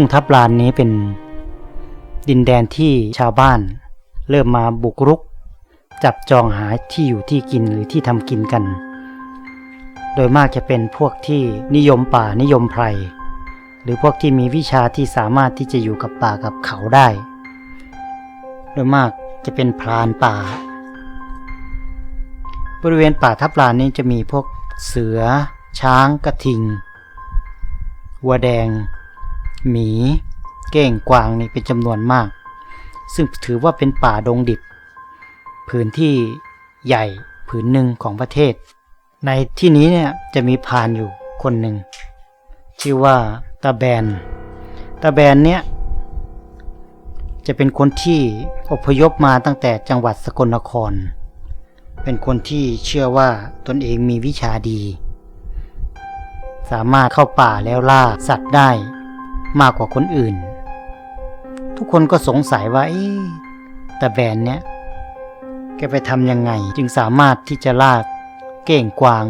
ทุ่งทับลานนี้เป็นดินแดนที่ชาวบ้าน เริ่มมาบุกรุก จับจองหาที่อยู่ที่กินหรือที่ทำกินกัน โดยมากจะเป็นพวกที่นิยมป่านิยมไพร หรือพวกที่มีวิชาที่สามารถที่จะอยู่กับป่ากับเขาได้ โดยมากจะเป็นพรานป่า บริเวณป่าทับลานนี้จะมีพวกเสือ ช้างกระทิงวัวแดง หมี เก้งกวางนี่เป็นจำนวนมาก ซึ่งถือว่าเป็นป่าดงดิบ พื้นที่ใหญ่ผืนหนึ่งของประเทศ ในที่นี้เนี่ยจะมีพานอยู่คนหนึ่ง ชื่อว่าตาแบนตาแบนเนี่ยจะเป็นคนที่อพยพมาตั้งแต่จังหวัดสกลนคร เป็นคนที่เชื่อว่าตนเองมีวิชาดี สามารถเข้าป่าแล้วล่าสัตว์ได้ มากกว่าคนอื่น ทุกคนก็สงสัยว่าเอ๊ะตาแบนเนี่ยแกไปทำยังไง จึงสามารถที่จะล่าเก้งกวาง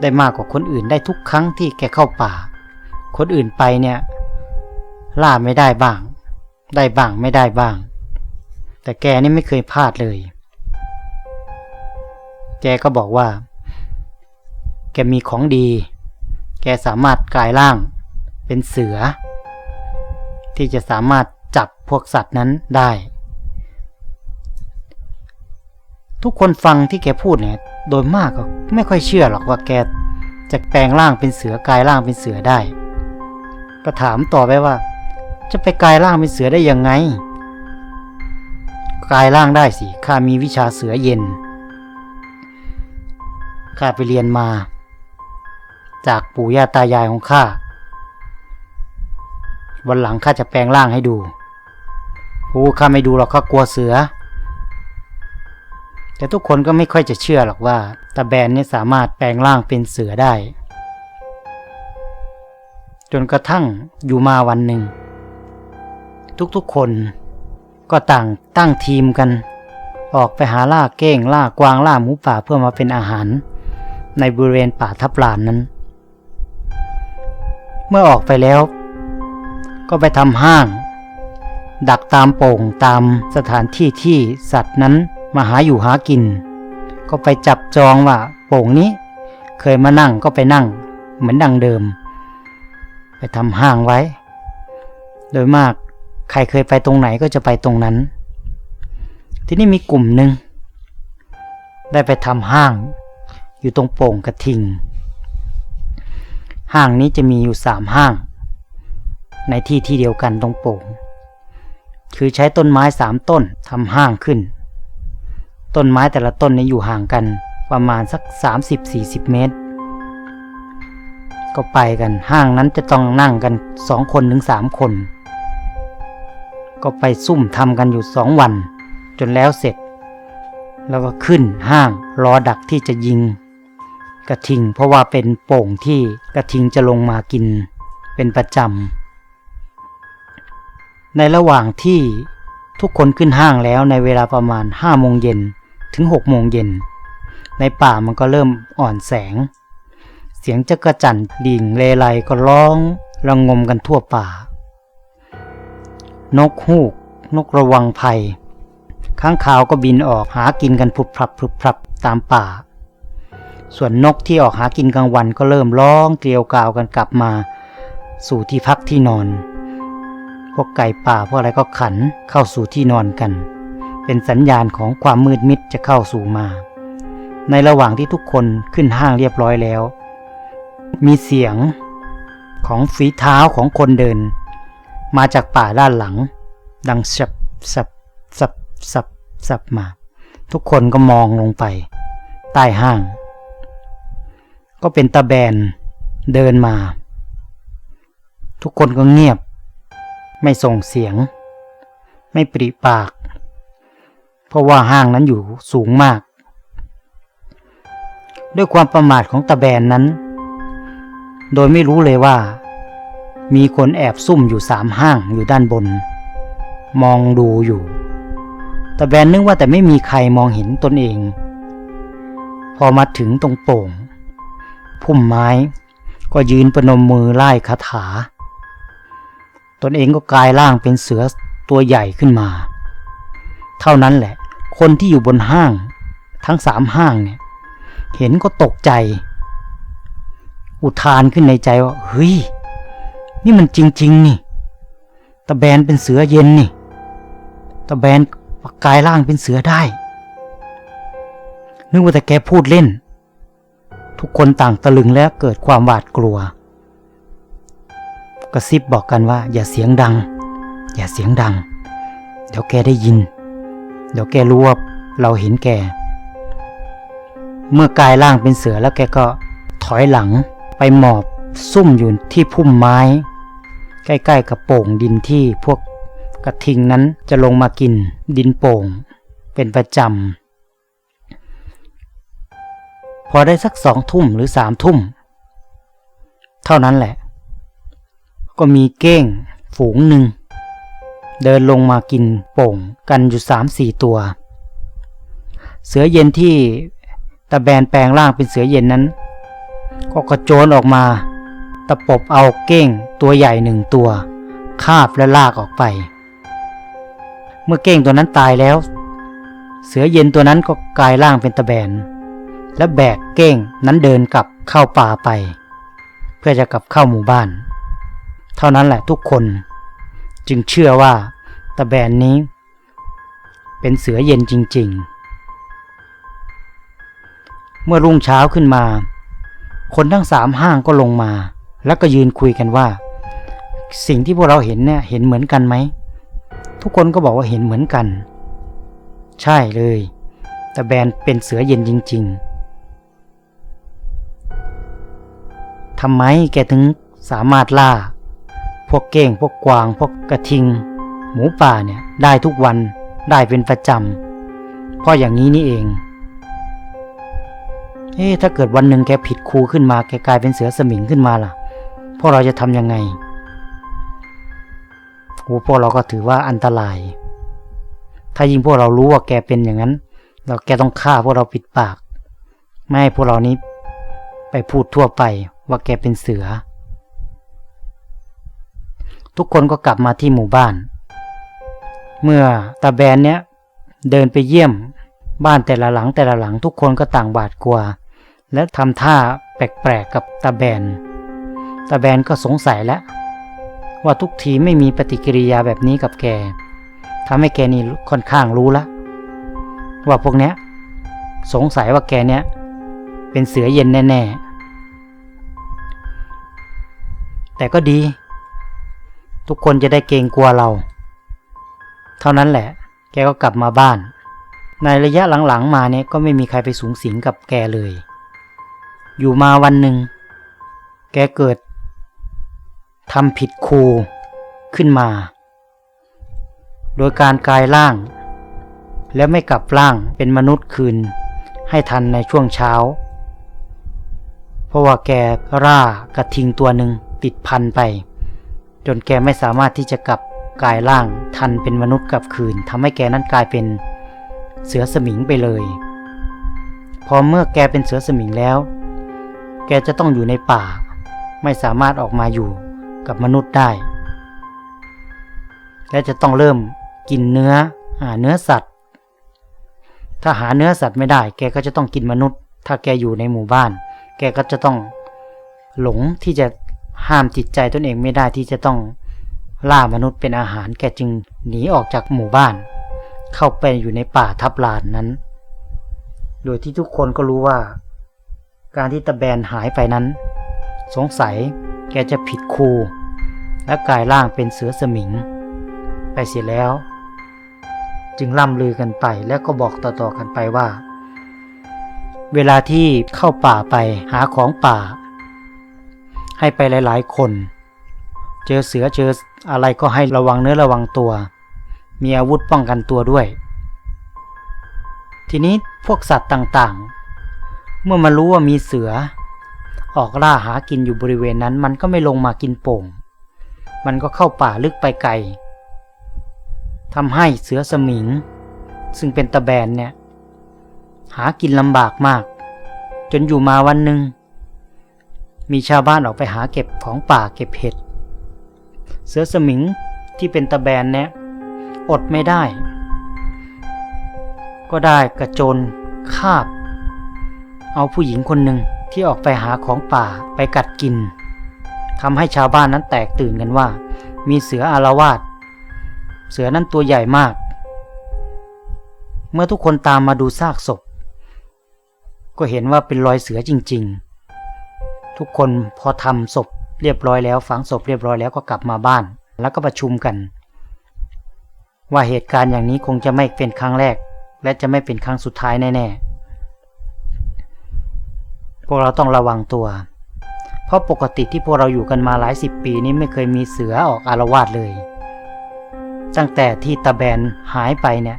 ได้มากกว่าคนอื่นได้ทุกครั้งที่แกเข้าป่า คนอื่นไปเนี่ยล่าไม่ได้บ้าง ได้บ้างไม่ได้บ้าง แต่แกนี่ไม่เคยพลาดเลย แกก็บอกว่า แกมีของดี แกสามารถกลายร่าง เป็นเสือ ที่จะสามารถจับพวกสัตว์นั้นได้ ทุกคนฟังที่แกพูดเนี่ยโดยมากก็ไม่ค่อยเชื่อหรอกว่าแกจะแปลงร่างเป็นเสือกลายร่างเป็นเสือได้ ก็ถามต่อไปว่า จะไปกลายร่างเป็นเสือได้ยังไงกลายร่างได้สิข้ามีวิชาเสือเย็นข้าไปเรียนมา จากปู่ย่าตายายของข้า วันหลังข้าจะแปลงร่างให้ดูโอ้ข้าไม่ดูหรอกข้ากลัวเสือ แต่ทุกคนก็ไม่ค่อยจะเชื่อหรอกว่าตาแบนเนี่ยสามารถแปลงร่างเป็นเสือได้ จนกระทั่งอยู่มาวันหนึ่ง ทุกๆคนก็ต่างตั้งทีมกัน ออกไปหาล่าเก้งล่ากวางล่าหมูป่าเพื่อมาเป็นอาหาร ในบริเวณป่าทับลานนั้น เมื่อออกไปแล้ว ก็ไปทำห้าง ดักตามโป่งตามสถานที่ที่สัตว์นั้นมาหาอยู่หากิน ก็ไปจับจองว่า โป่งนี้ เคยมานั่งก็ไปนั่ง เหมือนดังเดิม ไปทำห้างไว้ โดยมากใครเคยไปตรงไหนก็จะไปตรงนั้น ที่นี่มีกลุ่มหนึ่งได้ไปทำห้าง อยู่ตรงโป่งกระทิง ห้างนี้จะมีอยู่สามห้าง ในที่ที่เดียวกันตรงโป่ง คือใช้ต้นไม้สามต้นทำห้างขึ้น ต้นไม้แต่ละต้นนี้อยู่ห่างกันประมาณสัก 30-40 เมตร ก็ไปกันห้างนั้นจะต้องนั่งกันสองคนถึงสามคน ก็ไปซุ่มทำกันอยู่สองวัน จนแล้วเสร็จ แล้วก็ขึ้นห้างรอดักที่จะยิงกระทิงเพราะว่าเป็นโป่งที่กระทิงจะลงมากินเป็นประจำ ในระหว่างที่ทุกคนขึ้นห้างแล้วในเวลาประมาณห้าโมงเย็นถึงหกโมงเย็น ในป่ามันก็เริ่มอ่อนแสง เสียงจักระจั่นดิ่งเลไลก็ร้องระงมกันทั่วป่า นกฮูก นกระวังภัย ข้างขาวก็บินออกหากินกันพลุบพลับพลุบพลับตามป่า ส่วนนกที่ออกหากินกลางวันก็เริ่มร้องเกลียวกราวกันกลับมา สู่ที่พักที่นอน พวกไก่ป่าพวกอะไรก็ขันเข้าสู่ที่นอนกัน เป็นสัญญาณของความมืดมิดจะเข้าสู่มา ในระหว่างที่ทุกคนขึ้นห้างเรียบร้อยแล้ว มีเสียงของฝีเท้าของคนเดิน มาจากป่าด้านหลัง ดังสับสับสับสับสับมา ทุกคนก็มองลงไป ใต้ห้าง ก็เป็นตาแบนเดินมา ทุกคนก็เงียบ ไม่ส่งเสียง ไม่ปริปาก เพราะว่าห้างนั้นอยู่สูงมาก ด้วยความประมาทของตาแบนนั้น โดยไม่รู้เลยว่า มีคนแอบซุ่มอยู่สามห้างอยู่ด้านบน มองดูอยู่ตาแบนนึกว่าแต่ไม่มีใครมองเห็นตนเอง พอมาถึงตรงโป่ง พุ่มไม้ก็ยืนประนมมือไล่คาถา นเองก็กลายร่างเป็นเสือตัวใหญ่ขึ้นมา เท่านั้นแหละ คนที่อยู่บนห้าง ทั้งสามห้างเนี่ยเห็นก็ตกใจ อุทานขึ้นในใจว่าเฮ้ย นี่มันจริง ๆ นี่ตะแบนเป็นเสือเย็นนี่ตะแบนกลายร่างเป็นเสือได้ นึกว่าแต่แกพูดเล่น ทุกคนต่างตะลึงและเกิดความหวาดกลัว กระซิบบอกกันว่า อย่าเสียงดัง อย่าเสียงดัง เดี๋ยวแกได้ยิน เดี๋ยวแกรู้ว่าเราเห็นแก เมื่อกายร่างเป็นเสือแล้วแกก็ถอยหลังไปหมอบซุ่มอยู่ที่พุ่มไม้ ใกล้ๆกับโป่งดินที่พวกกระทิงนั้นจะลงมากินดินโป่ง เป็นประจำ พอได้สักสองทุ่มหรือสามทุ่ม เท่านั้นแหละ ก็มีเก้งฝูงหนึ่ง เดินลงมากินโป่งกันอยู่สามสี่ตัว เสือเย็นที่ตะแบนแปลงร่างเป็นเสือเย็นนั้น ก็กระโจนออกมา ตะปบเอาเก้งตัวใหญ่หนึ่งตัว คาบและลากออกไป เมื่อเก้งตัวนั้นตายแล้ว เสือเย็นตัวนั้นก็กลายร่างเป็นตะแบน และแบกเก้งนั้นเดินกลับเข้าป่าไป เพื่อจะกลับเข้าหมู่บ้าน เท่านั้นแหละทุกคน จึงเชื่อว่าตะแบนนี้ เป็นเสือเย็นจริง ๆ เมื่อรุ่งเช้าขึ้นมา คนทั้งสามห้างก็ลงมา แล้วก็ยืนคุยกันว่า สิ่งที่พวกเราเห็นเนี่ยเห็นเหมือนกันไหม ทุกคนก็บอกว่าเห็นเหมือนกัน ใช่เลยตะแบนเป็นเสือเย็นจริง ๆทำไมแกถึงสามารถล่า พวกเก้ง พวกกวาง พวกกระทิง หมูป่าเนี่ยได้ทุกวันได้เป็นประจำเพราะอย่างนี้นี่เอง เอ๊ะถ้าเกิดวันหนึ่งแกผิดครูขึ้นมาแกกลายเป็นเสือสมิงขึ้นมาล่ะ พวกเราจะทำยังไงโอ้พวกเราก็ถือว่าอันตราย ถ้ายิ่งพวกเรารู้ว่าแกเป็นอย่างนั้น เราแกต้องฆ่าพวกเราปิดปาก ไม่ให้พวกเรานี้ไปพูดทั่วไปว่าแกเป็นเสือ ทุกคนก็กลับมาที่หมู่บ้าน เมื่อตาแบนเนี้ยเดินไปเยี่ยมบ้านแต่ละหลังแต่ละหลังทุกคนก็ต่างบาดกลัว และทำท่าแปลกๆกับตาแบนตาแบนก็สงสัยแล้วว่าทุกทีไม่มีปฏิกิริยาแบบนี้กับแกทำให้แกนี่ค่อนข้างรู้ละ ว่าพวกเนี้ยสงสัยว่าแกเนี้ยเป็นเสือเย็นแน่ ๆ แต่ก็ดี ทุกคนจะได้เกรงกลัวเรา เท่านั้นแหละ แกก็กลับมาบ้าน ในระยะหลังๆมาเนี่ยก็ไม่มีใครไปสูงสิงกับแกเลย อยู่มาวันหนึ่ง แกเกิดทำผิดครูขึ้นมา โดยการกลายร่าง และไม่กลับร่างเป็นมนุษย์คืนให้ทันในช่วงเช้า เพราะว่าแกร่ากระทิงตัวหนึ่งติดพันไป จนแกไม่สามารถที่จะกลับกลายร่างทันเป็นมนุษย์กลับคืนทำให้แกนั้นกลายเป็นเสือสมิงไปเลย พอเมื่อแกเป็นเสือสมิงแล้ว แกจะต้องอยู่ในป่า ไม่สามารถออกมาอยู่กับมนุษย์ได้ และจะต้องเริ่มกินเนื้อหาเนื้อสัตว์ ถ้าหาเนื้อสัตว์ไม่ได้ แกก็จะต้องกินมนุษย์ ถ้าแกอยู่ในหมู่บ้าน แกก็จะต้องหลงที่จะ ห้ามจิตใจตนเองไม่ได้ที่จะต้องล่ามนุษย์เป็นอาหารแกจึงหนีออกจากหมู่บ้าน เข้าไปอยู่ในป่าทับลานนั้น โดยที่ทุกคนก็รู้ว่า การที่ตะแบนหายไปนั้น สงสัยแกจะผิดครูและกลายร่างเป็นเสือสมิง ไปเสียแล้ว จึงล่ำลือกันไปแล้วก็บอกต่อๆกันไปว่า เวลาที่เข้าป่าไปหาของป่า ให้ไปหลาย ๆ คน เจอเสือเจออะไรก็ให้ระวังเนื้อระวังตัว มีอาวุธป้องกันตัวด้วย ทีนี้พวกสัตว์ต่างๆ เมื่อมารู้ว่ามีเสือ ออกล่าหากินอยู่บริเวณนั้น มันก็ไม่ลงมากินโป่ง มันก็เข้าป่าลึกไปไกลทำให้เสือสมิง ซึ่งเป็นตะแบนเนี่ย หากินลำบากมาก จนอยู่มาวันหนึ่ง มีชาวบ้านออกไปหาเก็บของป่าเก็บเห็ด เสือสมิงที่เป็นตะแบนเนี่ยอดไม่ได้ ก็ได้กระโจนคาบ เอาผู้หญิงคนหนึ่งที่ออกไปหาของป่าไปกัดกินทำให้ชาวบ้านนั้นแตกตื่นกันว่า มีเสืออารวาสเสือนั้นตัวใหญ่มาก เมื่อทุกคนตามมาดูซากศพ ก็เห็นว่าเป็นรอยเสือจริง ๆ ทุกคนพอทำศพเรียบร้อยแล้ว ฝังศพเรียบร้อยแล้วก็กลับมาบ้าน แล้วก็ประชุมกัน ว่าเหตุการณ์อย่างนี้คงจะไม่เป็นครั้งแรก และจะไม่เป็นครั้งสุดท้ายแน่ๆพวกเราต้องระวังตัว เพราะปกติที่พวกเราอยู่กันมาหลายสิบปีนี้ไม่เคยมีเสือออกอารวาสเลย ตั้งแต่ที่ตาแบนหายไปเนี่ย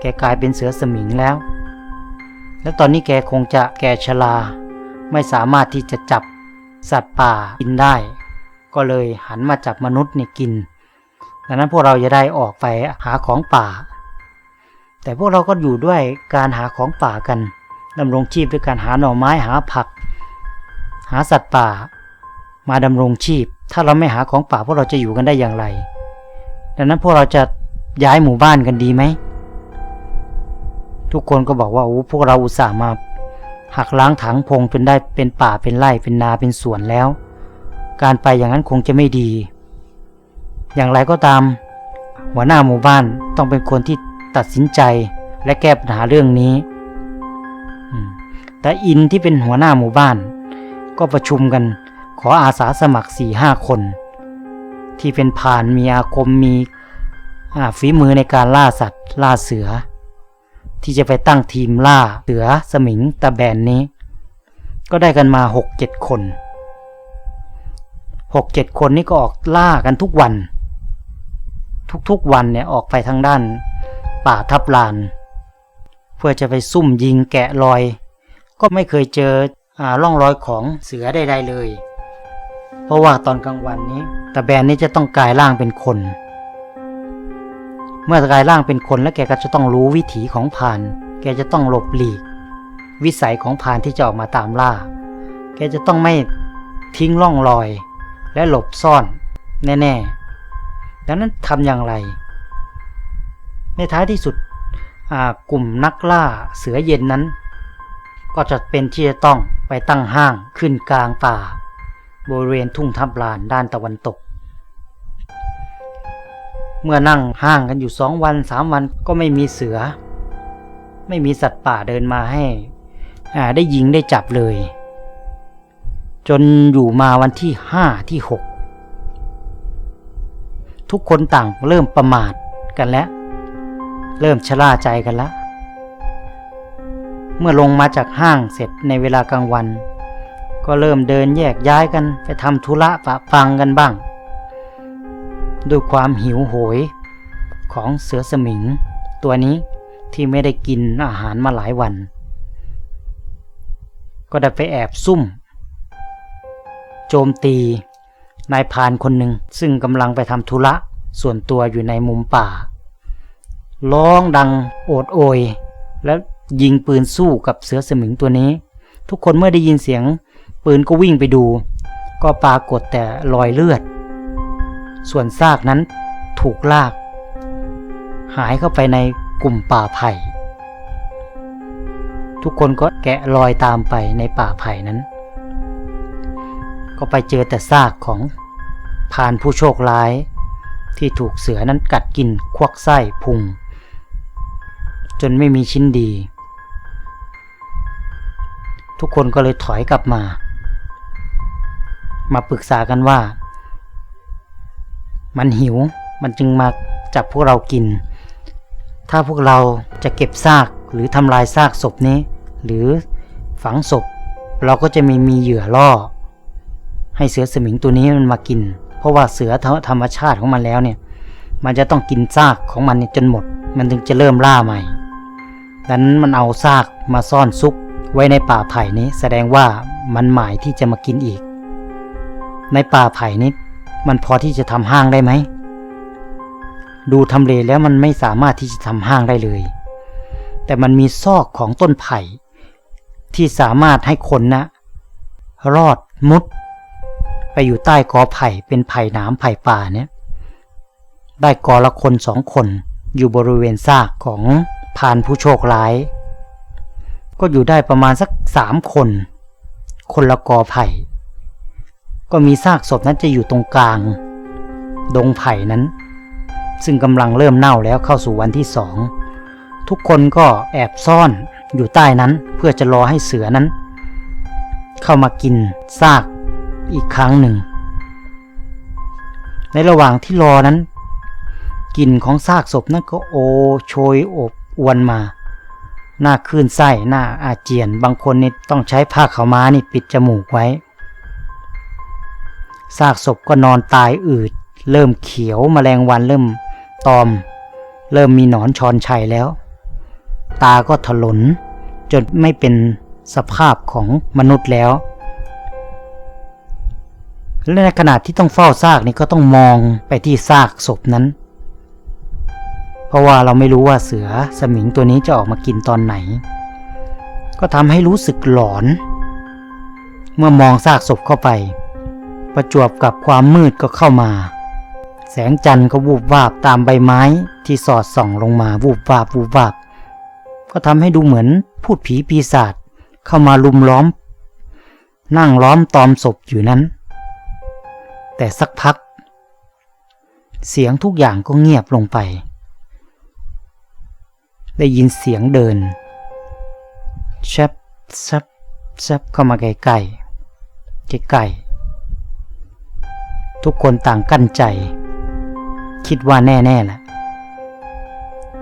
แกกลายเป็นเสือสมิงแล้ว แล้วตอนนี้แกคงจะแกชรา ไม่สามารถที่จะจับสัตว์ป่ากินได้ ก็เลยหันมาจับมนุษย์นี่กิน ดังนั้นพวกเราจะได้ออกไปหาของป่า แต่พวกเราก็อยู่ด้วยการหาของป่ากันดำรงชีพด้วยการหาหน่อไม้หาผัก หาสัตว์ป่า มาดำรงชีพ ถ้าเราไม่หาของป่าพวกเราจะอยู่กันได้อย่างไร ดังนั้นพวกเราจะย้ายหมู่บ้านกันดีไหมทุกคนก็บอกว่าโอ้พวกเราอุตส่าห์มา หักล้างถังพงจนได้เป็นป่าเป็นไร่เป็นนาเป็นสวนแล้ว การไปอย่างนั้นคงจะไม่ดี อย่างไรก็ตาม หัวหน้าหมู่บ้านต้องเป็นคนที่ตัดสินใจและแก้ปัญหาเรื่องนี้ แต่อินที่เป็นหัวหน้าหมู่บ้าน ก็ประชุมกันขออาสาสมัครสี่ห้าคน ที่เป็นผ่านมีอาคมมีฝีมือในการล่าสัตว์ ล่าเสือ ที่จะไปตั้งทีมล่าเสือสมิงตะแบนนี้ ก็ได้กันมาหกเจ็ดคนหกเจ็ดคนนี้ก็ออกล่ากันทุกวัน ทุกๆวันเนี่ยออกไปทางด้าน ป่าทับลาน เพื่อจะไปซุ่มยิงแกะรอย ก็ไม่เคยเจออร่องรอยของเสือใดๆเลย เพราะว่าตอนกลางวันนี้ตะแบนนี้จะต้องกลายร่างเป็นคน เมื่อกายร่างเป็นคนแล้วแกก็จะต้องรู้วิถีของพาน แกจะต้องหลบหลีก วิสัยของพานที่จะออกมาตามล่า แกจะต้องไม่ทิ้งร่องรอย และหลบซ่อนแน่ๆ ดังนั้นทำอย่างไร ในท้ายที่สุดกลุ่มนักล่าเสือเย็นนั้น ก็จะเป็นที่จะต้องไปตั้งห้างขึ้นกลางป่าบริเวณทุ่งทับลานด้านตะวันตก เมื่อนั่งห้างกันอยู่สองวันสามวันก็ไม่มีเสือ ไม่มีสัตว์ป่าเดินมาให้ได้ยิงได้จับเลย จนอยู่มาวันที่ห้าที่หกทุกคนต่างเริ่มประมาทกันแล้ว เริ่มชะล่าใจกันแล้วเมื่อลงมาจากห้างเสร็จในเวลากลางวัน ก็เริ่มเดินแยกย้ายกันไปทำธุระปะปังกันบ้าง ด้วยความหิวโหยของเสือสมิง ตัวนี้ที่ไม่ได้กินอาหารมาหลายวัน ก็ได้ไปแอบซุ่ม โจมตีนายพานคนหนึ่งซึ่งกำลังไปทำธุระส่วนตัวอยู่ในมุมป่า ร้องดังโอดโอย แล้วยิงปืนสู้กับเสือสมิงตัวนี้ ทุกคนเมื่อได้ยินเสียงปืนก็วิ่งไปดู ก็ปรากฏแต่รอยเลือด ส่วนซากนั้นถูกลาก หายเข้าไปในกลุ่มป่าไผ่ ทุกคนก็แกะรอยตามไปในป่าไผ่นั้น ก็ไปเจอแต่ซากของพานผู้โชคร้าย ที่ถูกเสือนั้นกัดกินควักไส้พุง จนไม่มีชิ้นดี ทุกคนก็เลยถอยกลับมา มาปรึกษากันว่า มันหิว มันจึงมาจับพวกเรากิน ถ้าพวกเราจะเก็บซากหรือทำลายซากศพนี้ หรือฝังศพ เราก็จะไมีมีเหยื่อล่อ ให้เสือสมิงตัวนี้มันมากิน เพราะว่าเสือธรรมชาติของมันแล้วเนี่ย มันจะต้องกินซากของมันจนหมด มันถึงจะเริ่มล่าใหม่ดังนั้นมันเอาซากมาซ่อนซุกไว้ในป่าไผ่นี้แสดงว่ามันหมายที่จะมากินอีก ในป่าไผ่นี้ มันพอที่จะทำห้างได้ไหม ดูทำเลแล้วมันไม่สามารถที่จะทำห้างได้เลย แต่มันมีซอกของต้นไผ่ ที่สามารถให้คนนะ รอดมุด ไปอยู่ใต้กอไผ่เป็นไผ่หนามไผ่ป่าเนี่ย ได้กอละคนสองคนอยู่บริเวณซากของพรานผู้โชคร้าย ก็อยู่ได้ประมาณสักสามคน คนละกอไผ่ ก็มีซากศพนั้นจะอยู่ตรงกลาง ดงไผ่นั้น ซึ่งกำลังเริ่มเน่าแล้วเข้าสู่วันที่สอง ทุกคนก็แอบซ่อนอยู่ใต้นั้นเพื่อจะรอให้เสือนั้น เข้ามากินซากอีกครั้งหนึ่ง ในระหว่างที่รอนั้นกลิ่นของซากศพนั้นก็โอโชยอบอวนมา หน้าคลื่นไส้หน้าอาเจียน บางคนนี่ต้องใช้ผ้าขาวม้านี่ปิดจมูกไว้ ซากศพก็นอนตายอืด เริ่มเขียวมแมลงวันเริ่มตอม เริ่มมีหนอนชอนชัยแล้ว ตาก็ถลน จนไม่เป็นสภาพของมนุษย์แล้วและในขณะที่ต้องเฝ้าซากนี่ก็ต้องมองไปที่ซากศพนั้น เพราะว่าเราไม่รู้ว่าเสือสมิงตัวนี้จะออกมากินตอนไหน ก็ทำให้รู้สึกหลอน เมื่อมองซากศพเข้าไป ประจวบกับความมืดก็เข้ามา แสงจันทร์ก็วูบวาบตามใบไม้ที่สอดส่องลงมาวูบวาบวูบวาบ ก็ทำให้ดูเหมือนพูดผีปีศาจเข้ามาลุมล้อม นั่งล้อมตอมศพอยู่นั้น แต่สักพัก เสียงทุกอย่างก็เงียบลงไป ได้ยินเสียงเดินแชบแซบแซบเข้ามาใกล้ๆใกล้ๆ ทุกคนต่างกั้นใจ คิดว่าแน่ๆแหละ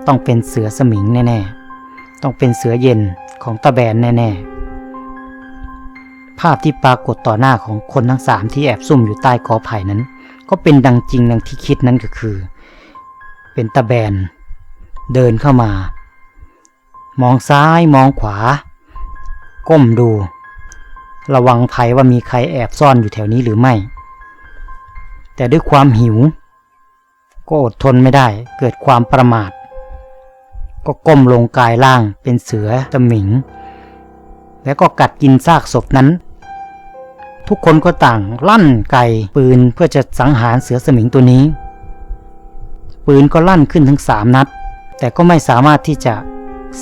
ต้องเป็นเสือสมิงแน่ๆ ต้องเป็นเสือเย็นของตาแบนแน่ๆ ภาพที่ปรากฏต่อหน้าของคนทั้งสามที่แอบซุ่มอยู่ใต้กอไผ่นั้น ก็เป็นดังจริงดังที่คิดนั้นก็คือ เป็นตาแบน เดินเข้ามา มองซ้ายมองขวา ก้มดู ระวังภัยว่ามีใครแอบซ่อนอยู่แถวนี้หรือไม่ แต่ด้วยความหิว ก็อดทนไม่ได้เกิดความประมาท ก็ก้มลงกายล่างเป็นเสือตะหมิง แล้วก็กัดกินซากศพนั้น ทุกคนก็ต่างลั่นไกปืนเพื่อจะสังหารเสือสมิงตัวนี้ ปืนก็ลั่นขึ้นทั้งสามนัด แต่ก็ไม่สามารถที่จะ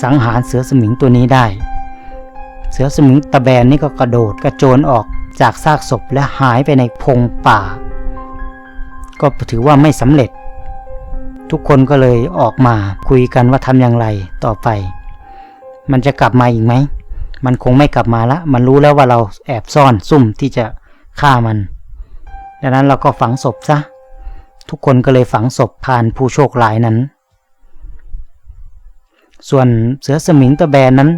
สังหารเสือสมิงตัวนี้ได้ เสือสมิงตะแบนนี่ก็กระโดดกระโจนออกจากซากศพและหายไปในพงป่า ก็ถือว่าไม่สำเร็จ ทุกคนก็เลยออกมาคุยกันว่าทำอย่างไรต่อไป มันจะกลับมาอีกไหม มันคงไม่กลับมาละ มันรู้แล้วว่าเราแอบซ่อนซุ่มที่จะฆ่ามัน ดังนั้นเราก็ฝังศพซะ ทุกคนก็เลยฝังศพผ่านผู้โชคร้ายนั้น ส่วนเสือสมิงตะแบนนั้น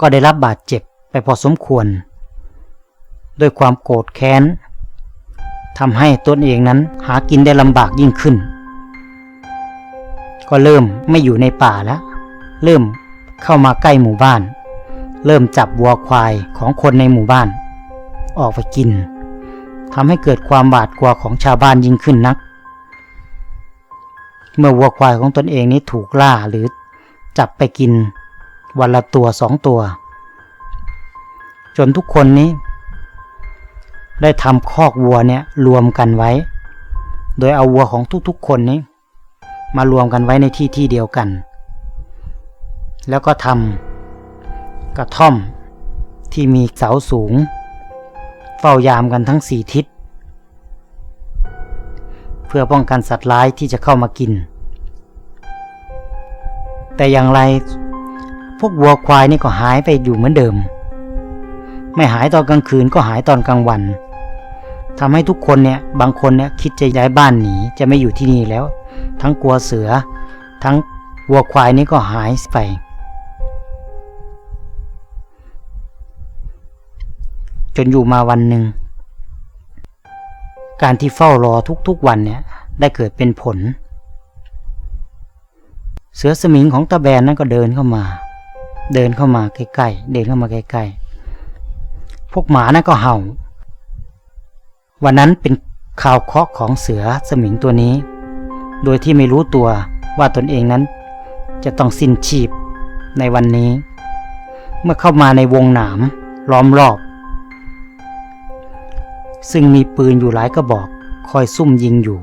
ก็ได้รับบาดเจ็บไปพอสมควร ด้วยความโกรธแค้น ทำให้ตนเองนั้นหากินได้ลำบากยิ่งขึ้น ก็เริ่มไม่อยู่ในป่าแล้ว เริ่มเข้ามาใกล้หมู่บ้าน เริ่มจับวัวควายของคนในหมู่บ้าน ออกไปกินทำให้เกิดความบาดกลัวของชาวบ้านยิ่งขึ้นนัก เมื่อวัวควายของตนเองนี้ถูกล่าหรือจับไปกินวันละตัวสองตัว จนทุกคนนี้ ได้ทำคอกวัวเนี่ยรวมกันไว้ โดยเอาวัวของทุกๆคนนี้ มารวมกันไว้ในที่ที่เดียวกัน แล้วก็ทำกระท่อมที่มีเสาสูง เฝ้ายามกันทั้งสี่ทิศ เพื่อป้องกันสัตว์ร้ายที่จะเข้ามากิน แต่อย่างไรพวกวัวควายนี่ก็หายไปอยู่เหมือนเดิม ไม่หายตอนกลางคืนก็หายตอนกลางวัน ทำให้ทุกคนเนี่ยบางคนเนี่ยคิดจะย้ายบ้านหนีจะไม่อยู่ที่นี่แล้ว ทั้งกลัวเสือ ทั้งวัวควายนี่ก็หายไป จนอยู่มาวันหนึ่ง การที่เฝ้ารอทุกๆวันเนี่ยได้เกิดเป็นผล เสือสมิงของตาแบนนั้นก็เดินเข้ามา เดินเข้ามาใกล้ๆเดินเข้ามาใกล้ๆพวกหมานั้นก็เห่า วันนั้นเป็นข่าวเคราะห์ของเสือสมิงตัวนี้ โดยที่ไม่รู้ตัวว่าตนเองนั้น จะต้องสิ้นชีพในวันนี้ เมื่อเข้ามาในวงหนามล้อมรอบ ซึ่งมีปืนอยู่หลายกระบอกคอยซุ่มยิงอยู่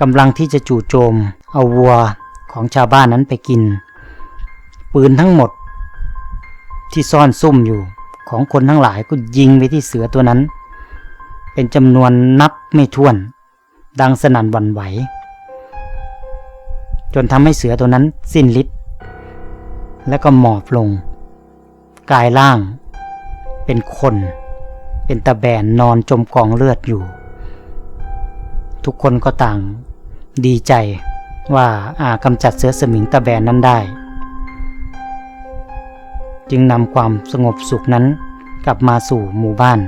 กำลังที่จะจู่โจมเอาวัวของชาวบ้านนั้นไปกิน ปืนทั้งหมดที่ซ่อนซุ่มอยู่ ของคนทั้งหลายก็ยิงไปที่เสือตัวนั้น เป็นจำนวนนับไม่ถ้วน ดังสนั่นวันไหว จนทำให้เสือตัวนั้นสิ้นฤทธิ์แล้วก็หมอบลง กายล่าง เป็นคน เป็นตะแบนนอนจมกองเลือดอยู่ ทุกคนก็ต่างดีใจว่าอากำจัดเสือสมิงตะแบนนั้นได้ จึงนำความสงบสุขนั้นกลับมาสู่หมู่บ้าน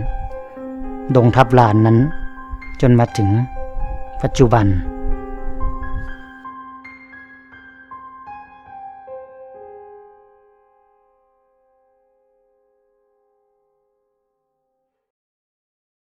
ดงทับลานนั้น จนมาถึงปัจจุบัน